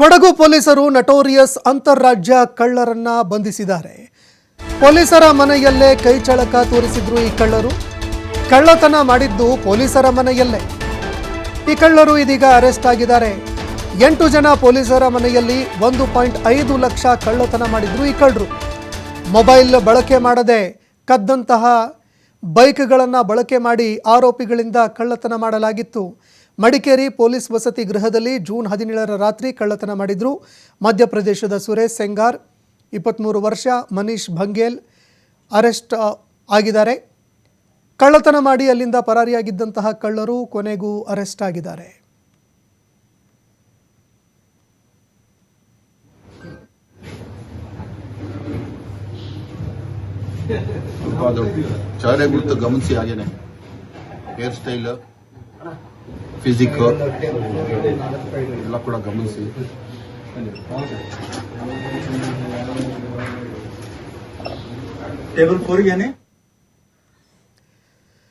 ಕೊಡಗು ಪೊಲೀಸರು ನಟೋರಿಯಸ್ ಅಂತಾರಾಜ್ಯ ಕಳ್ಳರನ್ನ ಬಂಧಿಸಿದ್ದಾರೆ. ಪೊಲೀಸರ ಮನೆಯಲ್ಲೇ ಕೈಚಳಕ ತೋರಿಸಿದ್ರು ಈ ಕಳ್ಳರು. ಕಳ್ಳತನ ಮಾಡಿದ್ದು ಪೊಲೀಸರ ಮನೆಯಲ್ಲೇ. ಈ ಕಳ್ಳರು ಇದೀಗ ಅರೆಸ್ಟ್ ಆಗಿದ್ದಾರೆ. ಎಂಟು ಜನ ಪೊಲೀಸರ ಮನೆಯಲ್ಲಿ ಒಂದು ಪಾಯಿಂಟ್ ಐದು ಲಕ್ಷ ಕಳ್ಳತನ ಮಾಡಿದ್ರು ಈ ಕಳ್ಳರು. ಮೊಬೈಲ್ ಬಳಕೆ ಮಾಡದೆ ಕದ್ದಂತಹ ಬೈಕ್ಗಳನ್ನು ಬಳಕೆ ಮಾಡಿ ಆರೋಪಿಗಳಿಂದ ಕಳ್ಳತನ ಮಾಡಲಾಗಿತ್ತು. ಮಡಿಕೇರಿ ಪೊಲೀಸ್ ವಸತಿ ಗೃಹದಲ್ಲಿ ಜೂನ್ ಹದಿನೇಳರ ರಾತ್ರಿ ಕಳ್ಳತನ ಮಾಡಿದ್ರು. ಮಧ್ಯಪ್ರದೇಶದ ಸುರೇಶ್ ಸೆಂಗಾರ್ ಇಪ್ಪತ್ತ್ಮೂರು ವರ್ಷ, ಮನೀಶ್ ಭಂಗೇಲ್ ಅರೆಸ್ಟ್ ಆಗಿದ್ದಾರೆ. ಕಳ್ಳತನ ಮಾಡಿ ಅಲ್ಲಿಂದ ಪರಾರಿಯಾಗಿದ್ದಂತಹ ಕಳ್ಳರು ಕೊನೆಗೂ ಅರೆಸ್ಟ್ ಆಗಿದ್ದಾರೆ. ಗುರುತು ಗಮನಿಸಿ ಹಾಗೇನೆ. Hair style. ಫಿಸಿಕ್ ಎಲ್ಲ ಕೂಡ ಗಮನಿಸಿ. ಟೇಬಲ್ ಫೋರ್ಗೇನೆ